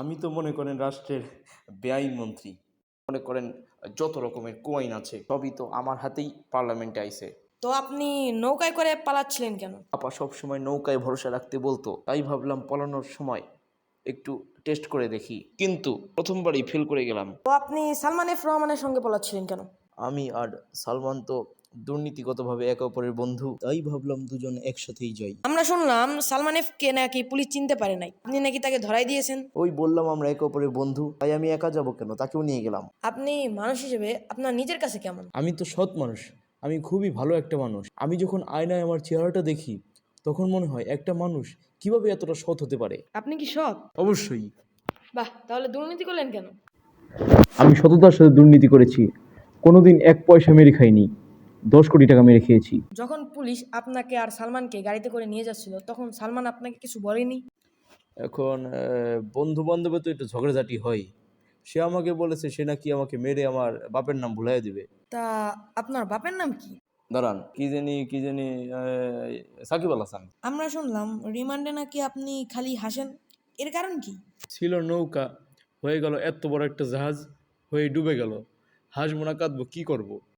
আমি তো মনে করেন রাষ্ট্রের ব্যয় মন্ত্রী। মনে করেন যত রকমের কোয়াইন আছে সবই তো আমার হাতেই পার্লামেন্টে আইছে। তো আপনি নৌকায় করে পালাচ্ছিলেন কেন? আপা সব সময় নৌকায় ভরসা রাখতে বলতো তাই ভাবলাম পালানোর সময় একটু টেস্ট করে দেখি। কিন্তু প্রথমবারই ফেল করে গেলাম। তো আপনি সালমান এফ রহমানের সঙ্গে পালাচ্ছিলেন কেন? আমি আর সালমান তো দুর্নীতিগতভাবে একে অপরের বন্ধু তাই ভাবলাম দুজন একসাথেই যাই। আমরা শুনলাম সালমান এফ কে নাকি পুলিশ চিনতে পারে নাই। আপনি নাকি তাকে ধরাই দিয়েছেন। ওই বললাম আমরা একে অপরের বন্ধু তাই আমি একা যাব কেন? তাকেও নিয়ে গেলাম। আপনি মানুষ হিসেবে আপনার নিজের কাছে কেমন? আমি তো সৎ মানুষ। আমি খুবই ভালো একটা মানুষ। আমি যখন আয়নায় আমার চেহারাটা দেখি তখন মনে হয় একটা মানুষ কীভাবে এতটা সৎ হতে পারে? আপনি কি সৎ? অবশ্যই। বাহ তাহলে দুর্নীতি করলেন কেন? আমি সততার সাথে দুর্নীতি করেছি। কোনোদিন এক পয়সা মেরে খাইনি। দশ কোটি টাকা মেরে খেয়েছি। যখন পুলিশ আপনাকে আর সালমানকে গাড়িতে করে নিয়ে যাচ্ছিল তখন সালমান আপনাকে কিছু বলেনি? এখন বন্ধু বান্ধবে তো একটু ঝগড়াঝাটি হয়। সে আমাকে বলেছে সে নাকি আমাকে মেরে আমার বাপের নাম ভুলাই দিবে। তা আপনার বাপের নাম কি? দাঁড়ান কি জানি কি জানি সাকিব আল হাসান। আমরা শুনলাম রিমান্ডে নাকি আপনি খালি হাসেন। এর কারণ কি? ছিল নৌকা হয়ে গেল এত বড় একটা জাহাজ হয়ে ডুবে গেল। হাঁস মোনা কাঁদবো কি করব।